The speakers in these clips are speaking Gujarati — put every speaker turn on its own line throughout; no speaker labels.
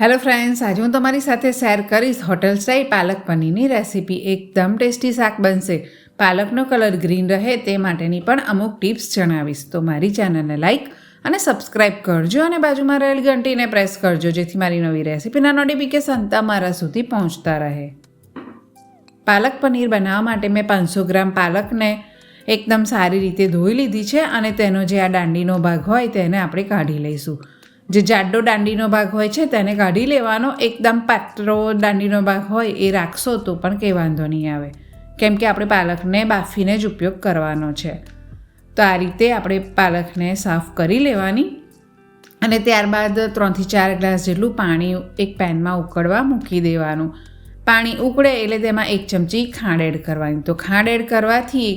હેલો ફ્રેન્ડ્સ આજે હું તમારી સાથે શેર કરીશ હોટલ સ્ટાઈલ પાલક પનીરની રેસીપી એકદમ ટેસ્ટી શાક બનશે. પાલકનો કલર ગ્રીન રહે તે માટેની પણ અમુક ટિપ્સ જણાવીશ. તો મારી ચેનલને લાઇક અને સબસ્ક્રાઇબ કરજો અને બાજુમાં રહેલ ઘંટીને પ્રેસ કરજો, જેથી મારી નવી રેસીપીના નોટિફિકેશન તમારા સુધી પહોંચતા રહે. પાલક પનીર બનાવવા માટે મેં પાંચસો ગ્રામ પાલકને એકદમ સારી રીતે ધોઈ લીધી છે અને તેનો જે આ દાંડીનો ભાગ હોય તેને આપણે કાઢી લઈશું. જે જાડો દાંડીનો ભાગ હોય છે તેને કાઢી લેવાનો. એકદમ પાતળો દાંડીનો ભાગ હોય એ રાખશો તો પણ કંઈ વાંધો નહીં આવે. કેમ કે આપણે પાલકને બાફીને જ ઉપયોગ કરવાનો છે. તો આ રીતે આપણે પાલકને સાફ કરી લેવાની અને ત્યારબાદ ત્રણથી ચાર ગ્લાસ જેટલું પાણી એક પેનમાં ઉકળવા મૂકી દેવાનું. પાણી ઉકળે એટલે તેમાં એક ચમચી ખાંડ એડ કરવાની. તો ખાંડ એડ કરવાથી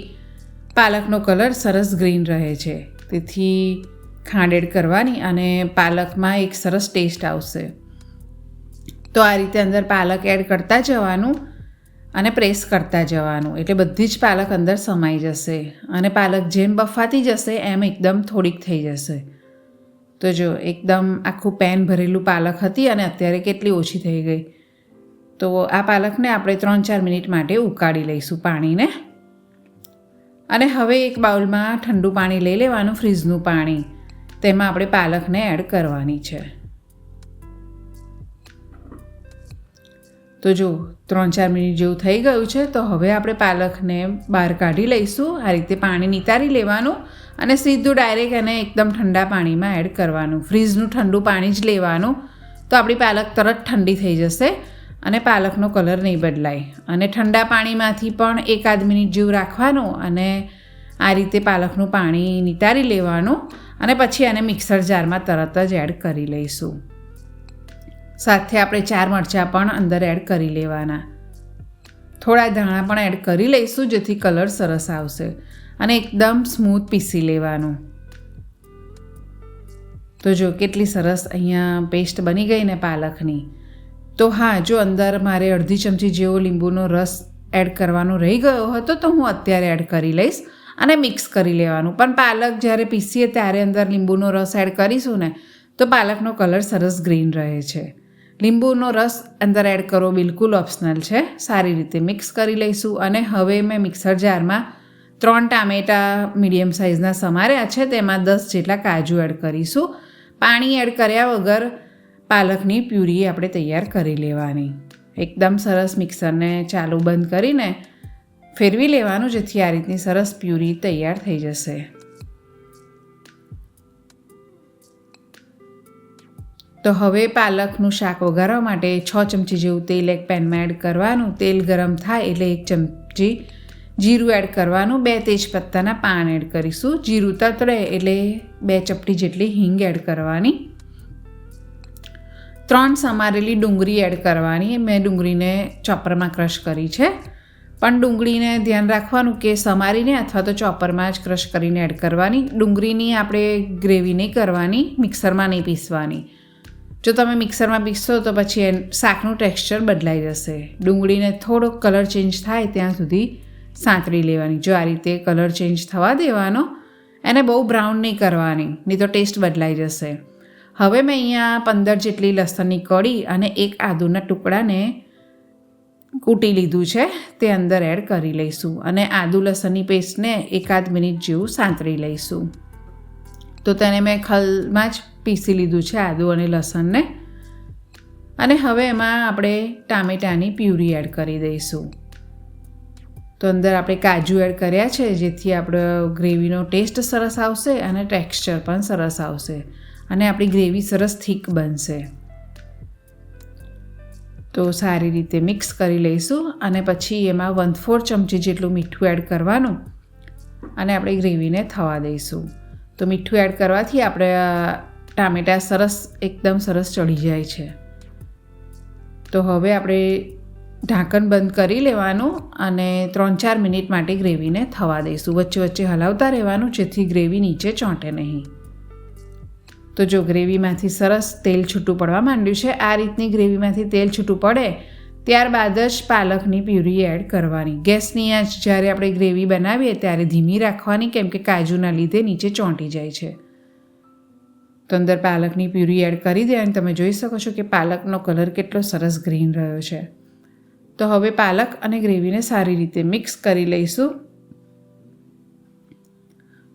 પાલકનો કલર સરસ ગ્રીન રહે છે. તેથી ખાંડ એડ કરવાની અને પાલકમાં એક સરસ ટેસ્ટ આવશે. તો આ રીતે અંદર પાલક એડ કરતા જવાનું અને પ્રેસ કરતા જવાનું. એટલે બધી જ પાલક અંદર સમાઈ જશે અને પાલક જેમ બફાતી જશે એમ એકદમ થોડીક થઈ જશે. તો જો એકદમ આખું પેન ભરેલું પાલક હતી અને અત્યારે કેટલી ઓછી થઈ ગઈ. તો આ પાલકને આપણે ત્રણ ચાર મિનિટ માટે ઉકાળી લઈશું પાણીને. અને હવે એક બાઉલમાં ઠંડુ પાણી લઈ લેવાનું ફ્રીજનું પાણી. તેમાં આપણે પાલકને એડ કરવાની છે. તો જો ત્રણ ચાર મિનિટ જેવું થઈ ગયું છે, તો હવે આપણે પાલકને બહાર કાઢી લઈશું. આ રીતે પાણી નિતારી લેવાનું અને સીધું ડાયરેક્ટ એને એકદમ ઠંડા પાણીમાં એડ કરવાનું. ફ્રીજનું ઠંડુ પાણી જ લેવાનું. તો આપણી પાલક તરત ઠંડી થઈ જશે અને પાલકનો કલર નહીં બદલાય. અને ઠંડા પાણીમાંથી પણ એકાદ મિનિટ જેવું રાખવાનું અને આ રીતે પાલકનું પાણી નિતારી લેવાનું. અને પછી એને મિક્સર જારમાં તરત જ એડ કરી લઈશું. સાથે આપણે ચાર મરચાં પણ અંદર એડ કરી લેવાના. થોડા ધાણા પણ એડ કરી લઈશું જેથી કલર સરસ આવશે અને એકદમ સ્મૂથ પીસી લેવાનું. તો જો કેટલી સરસ અહીંયા પેસ્ટ બની ગઈ ને પાલકની. તો હા, જો અંદર મારે અડધી ચમચી જેવો લીંબુનો રસ એડ કરવાનો રહી ગયો હતો તો હું અત્યારે એડ કરી લઈશ. અને મિક્સ કરી લેવાનું. પણ પાલક જ્યારે પીસીએ ત્યારે અંદર લીંબુનો રસ એડ કરીશું ને, તો પાલકનો કલર સરસ ગ્રીન રહે છે. લીંબુનો રસ અંદર એડ કરવો બિલકુલ ઓપ્શનલ છે. સારી રીતે મિક્સ કરી લઈશું અને હવે મેં મિક્સર જારમાં ત્રણ ટામેટાં મીડિયમ સાઇઝના સમાર્યા છે, તેમાં દસ જેટલા કાજુ એડ કરીશું. પાણી એડ કર્યા વગર પાલકની પ્યુરી આપણે તૈયાર કરી લેવાની. એકદમ સરસ મિક્સરને ચાલુ બંધ કરીને ફેરવી લેવાનું જેથી આ રીતની સરસ પ્યુરી તૈયાર થઈ જશે. તો હવે પાલકનું શાક વઘારવા માટે છ ચમચી જેવું તેલ એક પેનમાં એડ કરવાનું. તેલ ગરમ થાય એટલે એક ચમચી જીરું એડ કરવાનું. બે તેજપત્તાના પાન એડ કરીશું. જીરું તતરે એટલે બે ચપટી જેટલી હિંગ એડ કરવાની. ત્રણ સમારેલી ડુંગળી એડ કરવાની. મેં ડુંગળીને ચોપરમાં ક્રશ કરી છે. પણ ડુંગળીને ધ્યાન રાખવાનું કે સમારીને અથવા તો ચોપરમાં જ ક્રશ કરીને એડ કરવાની. ડુંગળીની આપણે ગ્રેવી નહીં કરવાની, મિક્સરમાં નહીં પીસવાની. જો તમે મિક્સરમાં પીસશો તો પછી શાકનું ટેક્સચર બદલાઈ જશે. ડુંગળીને થોડોક કલર ચેન્જ થાય ત્યાં સુધી સાંતળી લેવાની. જો આ રીતે કલર ચેન્જ થવા દેવાનો, એને બહુ બ્રાઉન નહીં કરવાની, નહીં તો ટેસ્ટ બદલાઈ જશે. હવે મેં અહીંયા પંદર જેટલી લસણની કળી અને એક આદુના ટુકડાને કૂટી લીધું છે, તે અંદર એડ કરી લઈશું અને આદુ લસણની પેસ્ટને એકાદ મિનિટ જેવું સાંતળી લઈશું. તો તેને મેં ખલમાં જ પીસી લીધું છે આદુ અને લસણને. અને હવે એમાં આપણે ટામેટાની પ્યુરી એડ કરી દઈશું. તો અંદર આપણે કાજુ એડ કર્યા છે, જેથી આપણો ગ્રેવીનો ટેસ્ટ સરસ આવશે અને ટેક્સચર પણ સરસ આવશે અને આપણી ગ્રેવી સરસ થીક બનશે. તો સારી રીતે મિક્સ કરી લઈશું અને પછી એમાં વન ફોર ચમચી જેટલું મીઠું એડ કરવાનું અને આપણે ગ્રેવીને થવા દઈશું. તો મીઠું એડ કરવાથી આપણે ટામેટાં સરસ, એકદમ સરસ ચડી જાય છે. તો હવે આપણે ઢાંકણ બંધ કરી લેવાનું અને ત્રણ ચાર મિનિટ માટે ગ્રેવીને થવા દઈશું. વચ્ચે વચ્ચે હલાવતા રહેવાનું જેથી ગ્રેવી નીચે ચોંટે નહીં. તો જો ગ્રેવીમાંથી સરસ તેલ છૂટું પડવા માંડ્યું છે, આ રીતની ગ્રેવીમાંથી તેલ છૂટું પડે, ત્યારબાદ જ પાલકની પ્યુરી એડ કરવાની. ગેસની આંચ જ્યારે આપણે ગ્રેવી બનાવીએ ત્યારે ધીમી રાખવાની, કેમ કે કાજુના લીધે નીચે ચોંટી જાય છે. તો અંદર પાલકની પ્યુરી એડ કરી દે અને તમે જોઈ શકો છો કે પાલકનો કલર કેટલો સરસ ગ્રીન રહ્યો છે. તો હવે પાલક અને ગ્રેવીને સારી રીતે મિક્સ કરી લઈશું.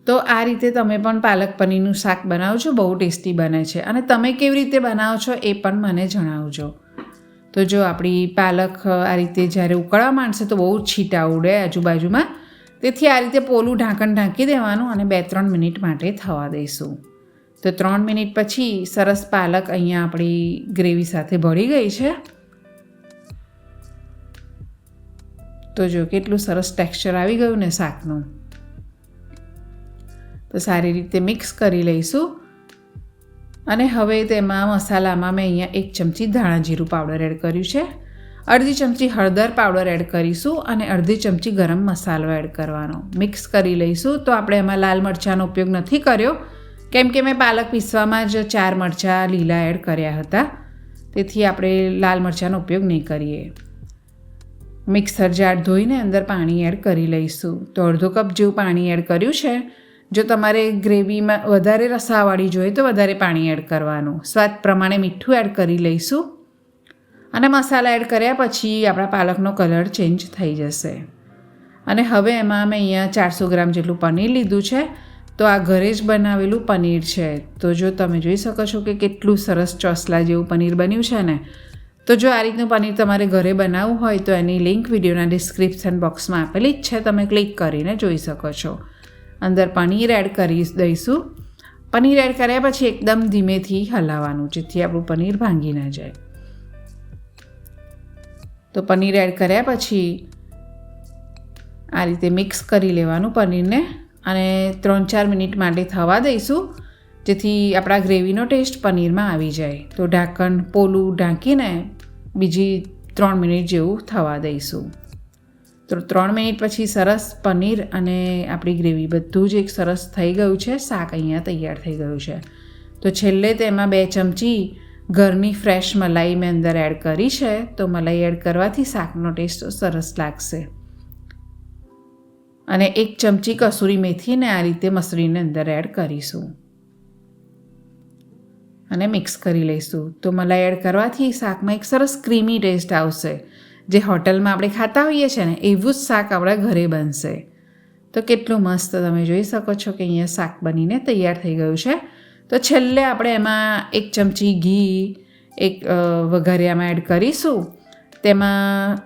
તો આ રીતે તમે પણ પાલક પનીરનું શાક બનાવજો, બહુ ટેસ્ટી બને છે. અને તમે કેવી રીતે બનાવો છો એ પણ મને જણાવજો. તો જો આપણી પાલક આ રીતે જ્યારે ઉકળવા માંડશે તો બહુ છીટા ઉડે આજુબાજુમાં. તેથી આ રીતે પોલું ઢાંકણ ઢાંકી દેવાનું અને બે ત્રણ મિનિટ માટે થવા દઈશું. તો ત્રણ મિનિટ પછી સરસ પાલક અહીંયા આપણી ગ્રેવી સાથે ભળી ગઈ છે. તો જો કેટલું સરસ ટેક્સચર આવી ગયું ને શાકનું. તો સારી રીતે મિક્સ કરી લઈશું. અને હવે તેમાં મસાલામાં મેં અહીંયા એક ચમચી ધાણા જીરું પાવડર એડ કર્યું છે. અડધી ચમચી હળદર પાવડર એડ કરીશું અને અડધી ચમચી ગરમ મસાલો એડ કરવાનો. મિક્સ કરી લઈશું. તો આપણે એમાં લાલ મરચાંનો ઉપયોગ નથી કર્યો. કેમ કે મેં પાલક પીસવામાં જ ચાર મરચાં લીલા એડ કર્યા હતા. તેથી આપણે લાલ મરચાંનો ઉપયોગ નહીં કરીએ. મિક્સર જાર ધોઈને અંદર પાણી એડ કરી લઈશું. તો અડધો કપ જેવું પાણી એડ કર્યું છે. જો તમારે ગ્રેવીમાં વધારે રસાવાળી જોઈએ તો વધારે પાણી એડ કરવાનું. સ્વાદ પ્રમાણે મીઠું એડ કરી લઈશું. અને મસાલા એડ કર્યા પછી આપણા પાલકનો કલર ચેન્જ થઈ જશે. અને હવે એમાં મેં અહીંયા ચારસો ગ્રામ જેટલું પનીર લીધું છે. તો આ ઘરે જ બનાવેલું પનીર છે. તો જો તમે જોઈ શકો છો કે કેટલું સરસ ચોસલા જેવું પનીર બન્યું છે ને. તો જો આ રીતનું પનીર તમારે ઘરે બનાવવું હોય તો એની લિંક વિડીયોના ડિસ્ક્રિપ્શન બોક્સમાં આપેલી જ છે. તમે ક્લિક કરીને જોઈ શકો છો. અંદર પનીર એડ કરી દઈશું. પનીર એડ કર્યા પછી એકદમ ધીમેથી હલાવવાનું, જેથી આપણું પનીર ભાંગી ના જાય. તો પનીર એડ કર્યા પછી આ રીતે મિક્સ કરી લેવાનું પનીરને અને ત્રણ ચાર મિનિટ માટે થવા દઈશું, જેથી આપણા ગ્રેવીનો ટેસ્ટ પનીરમાં આવી જાય. તો ઢાંકણ પોલું ઢાંકીને બીજી ત્રણ મિનિટ જેવું થવા દઈશું. તો ત્રણ મિનિટ પછી સરસ પનીર અને આપણી ગ્રેવી બધું જ એક સરસ થઈ ગયું છે. શાક અહીંયા તૈયાર થઈ ગયું છે. તો છેલ્લે તેમાં બે ચમચી ઘરની ફ્રેશ મલાઈ મેં અંદર એડ કરી છે. તો મલાઈ એડ કરવાથી શાકનો ટેસ્ટ સરસ લાગશે. અને એક ચમચી કસૂરી મેથીને આ રીતે મસળીને અંદર એડ કરીશું. અને મિક્સ કરી લઈશું. તો મલાઈ એડ કરવાથી શાકમાં એક સરસ ક્રીમી ટેસ્ટ આવશે. જે હોટલમાં આપણે ખાતા હોઈએ છીએ ને, એવું જ શાક આપણા ઘરે બનશે. તો કેટલું મસ્ત તમે જોઈ શકો છો કે અહીંયા શાક બનીને તૈયાર થઈ ગયું છે. તો છેલ્લે આપણે એમાં એક ચમચી ઘી, એક વઘારિયામાં એડ કરીશું. તેમાં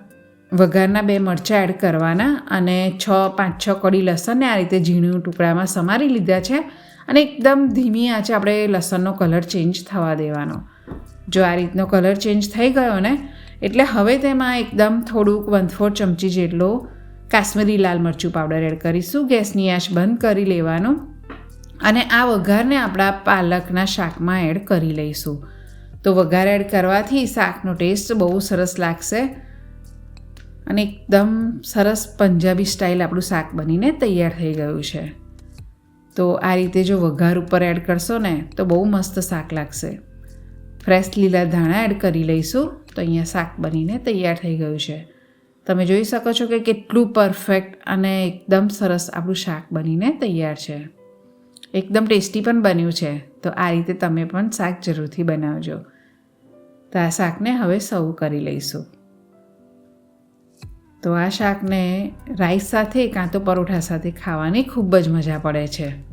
વઘારના બે મરચાં એડ કરવાના અને છ, પાંચ, છ કડી લસણને આ રીતે ઝીણું ટુકડામાં સમારી લીધા છે અને એકદમ ધીમી આંચે આપણે લસણનો કલર ચેન્જ થવા દેવાનો. જો આ રીતનો કલર ચેન્જ થઈ ગયો ને એટલે હવે તેમાં એકદમ થોડુંક વન ફોર ચમચી જેટલો કાશ્મીરી લાલ મરચું પાવડર એડ કરીશું. ગેસની આંચ બંધ કરી લેવાનો. અને આ વઘારને આપણા પાલકના શાકમાં એડ કરી લઈશું. તો વઘાર એડ કરવાથી શાકનો ટેસ્ટ બહુ સરસ લાગશે. અને એકદમ સરસ પંજાબી સ્ટાઇલ આપણું શાક બનીને તૈયાર થઈ ગયું છે. તો આ રીતે જો વઘાર ઉપર એડ કરશો ને, તો બહુ મસ્ત શાક લાગશે. ફ્રેશ લીલા ધાણા એડ કરી લઈશું. તો અહીંયા શાક બનીને તૈયાર થઈ ગયું છે. તમે જોઈ શકો છો કે કેટલું પરફેક્ટ અને એકદમ સરસ આપણું શાક બનીને તૈયાર છે. એકદમ ટેસ્ટી પણ બન્યું છે. તો આ રીતે તમે પણ શાક જરૂરથી બનાવજો. તો આ શાકને હવે સર્વ કરી લઈશું. તો આ શાકને રાઈસ સાથે કાં તો પરોઠા સાથે ખાવાની ખૂબ જ મજા પડે છે.